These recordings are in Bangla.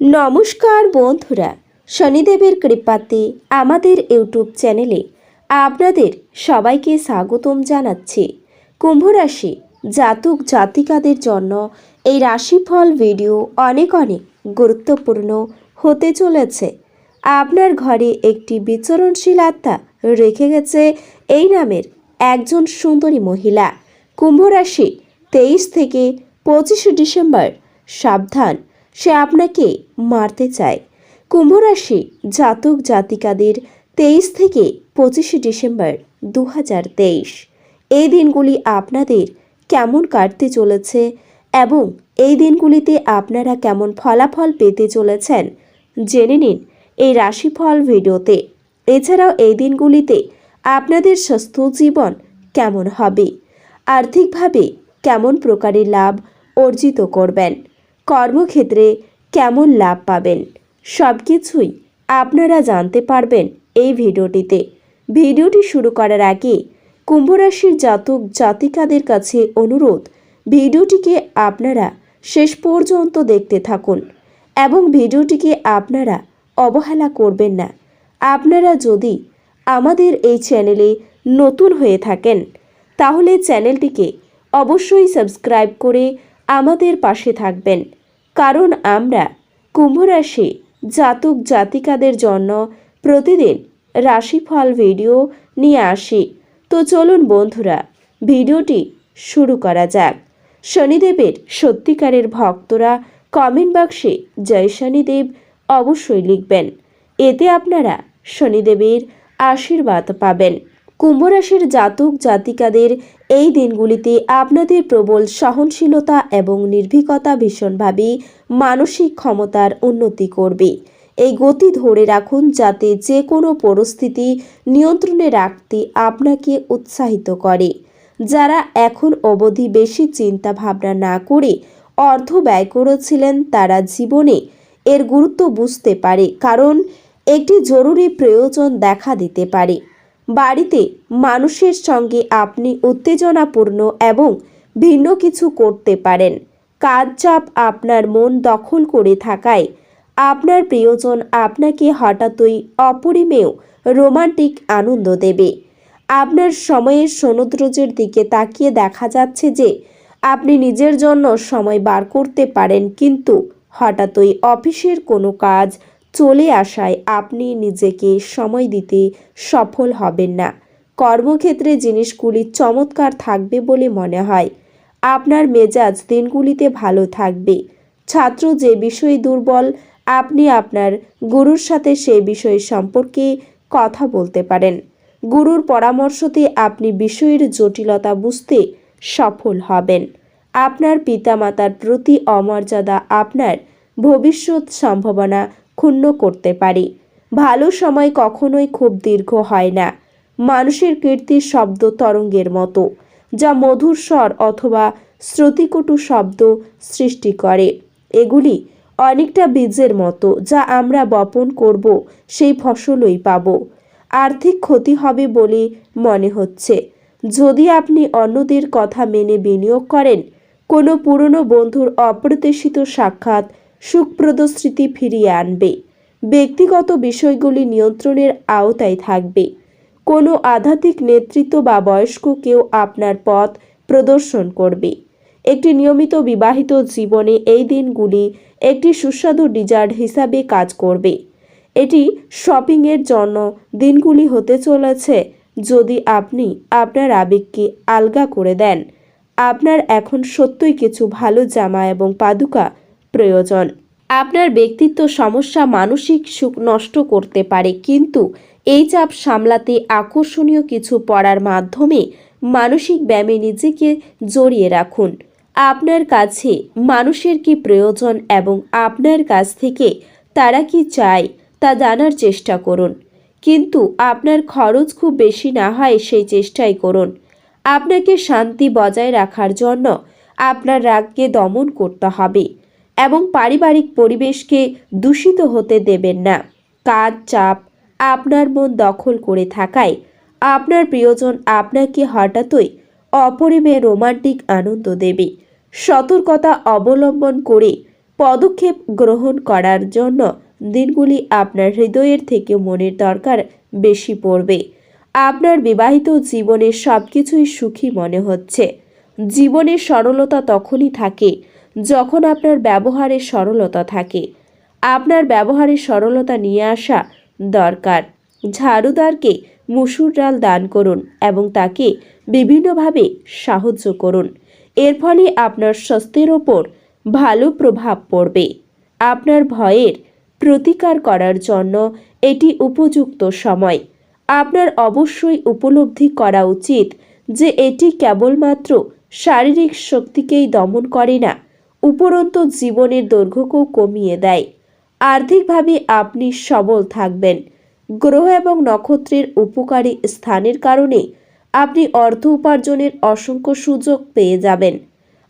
নমস্কার বন্ধুরা, শনিদেবের কৃপাতে আমাদের ইউটিউব চ্যানেলে আপনাদের সবাইকে স্বাগতম জানাচ্ছি। কুম্ভ রাশি জাতক জাতিকাদের জন্য এই রাশিফল ভিডিও অনেক অনেক গুরুত্বপূর্ণ হতে চলেছে। আপনার ঘরে একটি বিচরণশীল আত্মা রেখে গেছে এই নামের একজন সুন্দরী মহিলা। কুম্ভ রাশি তেইশ থেকে পঁচিশে ডিসেম্বর সাবধান সে আপনাকে মারতে চায়। কুম্ভ রাশি জাতক জাতিকাদের তেইশ থেকে পঁচিশে ডিসেম্বর দু হাজার তেইশ। এই দিনগুলি আপনাদের কেমন কাটতে চলেছে এবং এই দিনগুলিতে আপনারা কেমন ফলাফল পেতে চলেছেন জেনে নিন এই রাশিফল ভিডিওতে। এছাড়াও এই দিনগুলিতে আপনাদের স্বাস্থ্য জীবন কেমন হবে? আর্থিকভাবে কেমন প্রকারের লাভ অর্জিত করবেন? কর্মক্ষেত্রে কেমন লাভ পাবেন? সব কিছুই আপনারা জানতে পারবেন এই ভিডিওটিতে। ভিডিওটি শুরু করার আগে কুম্ভরাশির জাতক জাতিকাদের কাছে অনুরোধ, ভিডিওটিকে আপনারা শেষ পর্যন্ত দেখতে থাকুন এবং ভিডিওটিকে আপনারা অবহেলা করবেন না। আপনারা যদি আমাদের এই চ্যানেলে নতুন হয়ে থাকেন, তাহলে চ্যানেলটিকে অবশ্যই সাবস্ক্রাইব করে আমাদের পাশে থাকবেন। কারণ আমরা কুম্ভরাশি জাতক জাতিকাদের জন্য প্রতিদিন রাশিফল ভিডিও নিয়ে আসি। তো চলুন বন্ধুরা, ভিডিওটি শুরু করা যাক। শনিদেবের সত্যিকারের ভক্তরা কমেন্ট বাক্সে জয় শনিদেব অবশ্যই লিখবেন। এতে আপনারা শনিদেবের আশীর্বাদ পাবেন। কুম্ভরাশির জাতক জাতিকাদের এই দিনগুলিতে আপনাদের প্রবল সহনশীলতা এবং নির্ভীকতা ভীষণভাবে মানসিক ক্ষমতার উন্নতি করবে। এই গতি ধরে রাখুন যাতে যে কোনো পরিস্থিতি নিয়ন্ত্রণে রাখতে আপনাকে উৎসাহিত করে। যারা এখন অবধি বেশি চিন্তা ভাবনা না করে অর্থ ব্যয় করেছিলেন তারা জীবনে এর গুরুত্ব বুঝতে পারে, কারণ একটি জরুরি প্রয়োজন দেখা দিতে পারে। বাড়িতে মানুষের সঙ্গে আপনি উত্তেজনাপূর্ণ এবং ভিন্ন কিছু করতে পারেন। কাজ চাপ আপনার মন দখল করে থাকায় আপনার প্রিয়জন আপনাকে হঠাৎই অপরিমেয় রোমান্টিক আনন্দ দেবে। আপনার সময়ের সমুদ্রজের দিকে তাকিয়ে দেখা যাচ্ছে যে আপনি নিজের জন্য সময় বার করতে পারেন, কিন্তু হঠাৎই অফিসের কোনো কাজ চলে আসায় আপনি নিজেকে সময় দিতে সফল হবেন না। কর্মক্ষেত্রে জিনিসগুলি চমৎকার থাকবে বলে মনে হয়। আপনার মেজাজ দিনগুলিতে ভালো থাকবে। ছাত্র যে বিষয়ে দুর্বল, আপনি আপনার গুরুর সাথে সে বিষয় সম্পর্কে কথা বলতে পারেন। গুরুর পরামর্শতে আপনি বিষয়ের জটিলতা বুঝতে সফল হবেন। আপনার পিতামাতার প্রতি অমর্যাদা আপনার ভবিষ্যৎ সম্ভাবনা ক্ষুণ্ণ করতে পারি। ভালো সময় কখনোই খুব দীর্ঘ হয় না। মানুষের কীর্তির শব্দ তরঙ্গের মতো, যা মধুর স্বর অথবা শ্রুতিকটু শব্দ সৃষ্টি করে। এগুলি অনেকটা বীজের মতো, যা আমরা বপন করব, সেই ফসলই পাব। আর্থিক ক্ষতি হবে বলে মনে হচ্ছে। যদি আপনি অন্যদের কথা মেনে বিনিয়োগ করেন, কোনো পুরনো বন্ধুর অপ্রত্যাশিত সাক্ষাৎ সুখপ্রদ স্মৃতি ফিরিয়ে আনবে। ব্যক্তিগত বিষয়গুলি নিয়ন্ত্রণের আওতায় থাকবে। কোনো আধ্যাত্মিক নেতৃত্ব বা বয়স্ক কেউ আপনার পথ প্রদর্শন করবে। একটি নিয়মিত বিবাহিত জীবনে এই দিনগুলি একটি সুস্বাদু ডিজার্ট হিসাবে কাজ করবে। এটি শপিংয়ের জন্য দিনগুলি হতে চলেছে যদি আপনি আপনার আবেগকে আলগা করে দেন। আপনার এখন সত্যই কিছু ভালো জামা এবং পাদুকা প্রয়োজন। আপনার ব্যক্তিত্ব সমস্যা মানসিক সুখ নষ্ট করতে পারে, কিন্তু এই চাপ সামলাতে আকর্ষণীয় কিছু পড়ার মাধ্যমে মানসিক ব্যায়ামে নিজেকে জড়িয়ে রাখুন। আপনার কাছে মানুষের কি প্রয়োজন এবং আপনার কাছ থেকে তারা কি চায় তা জানার চেষ্টা করুন। কিন্তু আপনার খরচ খুব বেশি না হয় সেই চেষ্টাই করুন। আপনাকে শান্তি বজায় রাখার জন্য আপনার রাগকে দমন করতে হবে। এবং পারিবারিক পরিবেশকে দূষিত হতে দেবেন না। কাজ, চাপ আপনার মন দখল করে থাকায় আপনার প্রিয়জন আপনাকে হঠাৎই অপরিমেয় রোমান্টিক আনন্দ দেবে। সতর্কতা অবলম্বন করে পদক্ষেপ গ্রহণ করার জন্য দিনগুলি আপনার হৃদয়ের থেকে মনের দরকার বেশি পড়বে। আপনার বিবাহিত জীবনে সব কিছুই সুখী মনে হচ্ছে। জীবনের সরলতা তখনই থাকে যখন আপনার ব্যবহারে সরলতা থাকে। আপনার ব্যবহারে সরলতা নিয়ে আসা দরকার। ঝাড়ুদারকে মুসুর ডাল দান করুন এবং তাকে বিভিন্নভাবে সাহায্য করুন। এর ফলে আপনার স্বাস্থ্যের ওপর ভালো প্রভাব পড়বে। আপনার ভয়ের প্রতিকার করার জন্য এটি উপযুক্ত সময়। আপনার অবশ্যই উপলব্ধি করা উচিত যে এটি কেবলমাত্র শারীরিক শক্তিকেই দমন করে না। উপরন্তু জীবনের দৈর্ঘ্যকেও কমিয়ে দেয়। আর্থিকভাবে আপনি সবল থাকবেন। গ্রহ এবং নক্ষত্রের উপকারী স্থানের কারণে আপনি অর্থ উপার্জনের অসংখ্য সুযোগ পেয়ে যাবেন।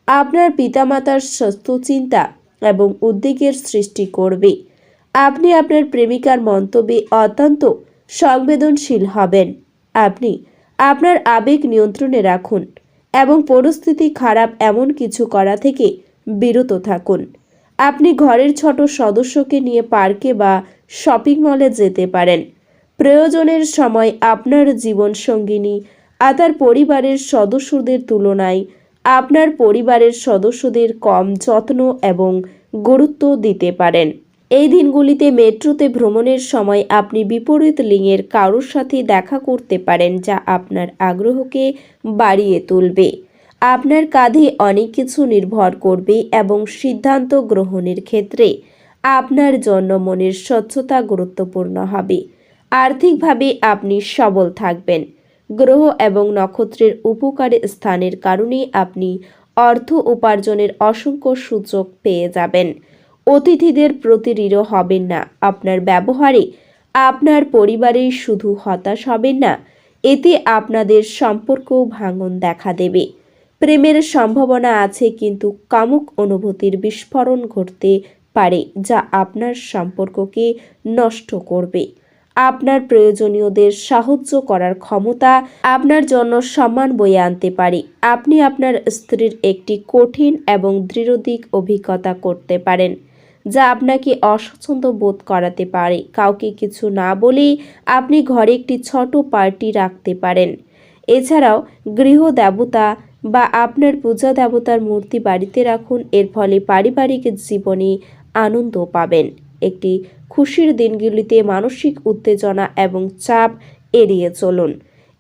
আপনার পিতামাতার স্বাস্থ্য চিন্তা এবং উদ্বেগের সৃষ্টি করবে। আপনি আপনার প্রেমিকার মন্তব্যে অত্যন্ত সংবেদনশীল হবেন। আপনি আপনার আবেগ নিয়ন্ত্রণে রাখুন এবং পরিস্থিতি খারাপ এমন কিছু করা থেকে বিরত থাকুন। আপনি ঘরের ছোট সদস্যকে নিয়ে পার্কে বা শপিং মলে যেতে পারেন। প্রয়োজনের সময় আপনার জীবনসঙ্গিনী আর তার পরিবারের সদস্যদের তুলনায় আপনার পরিবারের সদস্যদের কম যত্ন এবং গুরুত্ব দিতে পারেন। এই দিনগুলিতে মেট্রোতে ভ্রমণের সময় আপনি বিপরীত লিঙ্গের কারোর সাথে দেখা করতে পারেন যা আপনার আগ্রহকে বাড়িয়ে তুলবে। আপনার কাঁধে অনেক কিছু নির্ভর করবে এবং সিদ্ধান্ত গ্রহণের ক্ষেত্রে আপনার জন্য মনের স্বচ্ছতা গুরুত্বপূর্ণ হবে। আর্থিকভাবে আপনি সবল থাকবেন। গ্রহ এবং নক্ষত্রের উপকারী স্থানের কারণে আপনি অর্থ উপার্জনের অসংখ্য সুযোগ পেয়ে যাবেন। অতিথিদের প্রতি দৃঢ় হবেন না। আপনার ব্যবহারে আপনার পরিবারের শুধু হতাশ হবেন না, এতে আপনাদের সম্পর্কও ভাঙন দেখা দেবে। প্রেমের সম্ভাবনা আছে, কিন্তু কামুক অনুভূতির বিস্ফোরণ ঘটতে পারে, যা আপনার সম্পর্ককে নষ্ট করবে। আপনার প্রয়োজনীয়দের সাহায্য করার ক্ষমতা আপনার জন্য সম্মান বয়ে আনতে পারে। আপনি আপনার স্ত্রীর একটি কঠিন এবং দৃঢ় দিক অভিজ্ঞতা করতে পারেন, যা আপনাকে অস্বচ্ছন্দ বোধ করাতে পারে। কাউকে কিছু না বলেই আপনি ঘরে একটি ছোট পার্টি রাখতে পারেন। এছাড়াও গৃহ দেবতা বা আপনার পূজা দেবতার মূর্তি বাড়িতে রাখুন, এর ফলে পারিবারিক জীবনে আনন্দ পাবেন। একটি খুশির দিনগুলিতে মানসিক উত্তেজনা এবং চাপ এড়িয়ে চলুন।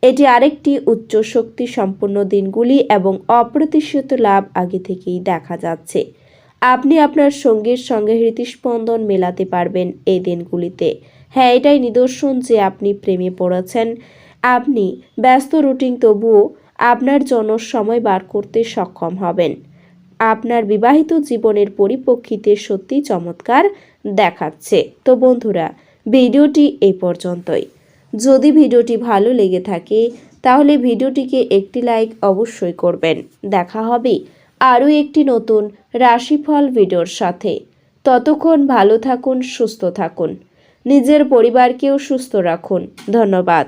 এটি আরেকটি উচ্চ শক্তি সম্পন্ন দিনগুলি এবং অপ্রত্যাশিত লাভ আগে থেকেই দেখা যাচ্ছে। আপনি আপনার সঙ্গীর সঙ্গে হৃদস্পন্দন মেলাতে পারবেন এই দিনগুলিতে। হ্যাঁ এটাই নিদর্শন যে আপনি প্রেমে পড়েছেন। আপনি ব্যস্ত রুটিন তবুও আপনার জন্য সময় বার করতে সক্ষম হবেন। আপনার বিবাহিত জীবনের পরিপ্রেক্ষিতে সত্যি চমৎকার দেখাচ্ছে। তো বন্ধুরা, ভিডিওটি এই পর্যন্তই। যদি ভিডিওটি ভালো লেগে থাকে, তাহলে ভিডিওটিকে একটি লাইক অবশ্যই করবেন। দেখা হবে আরও একটি নতুন রাশিফল ভিডিওর সাথে। ততক্ষণ ভালো থাকুন, সুস্থ থাকুন। নিজের পরিবারকেও সুস্থ রাখুন। ধন্যবাদ।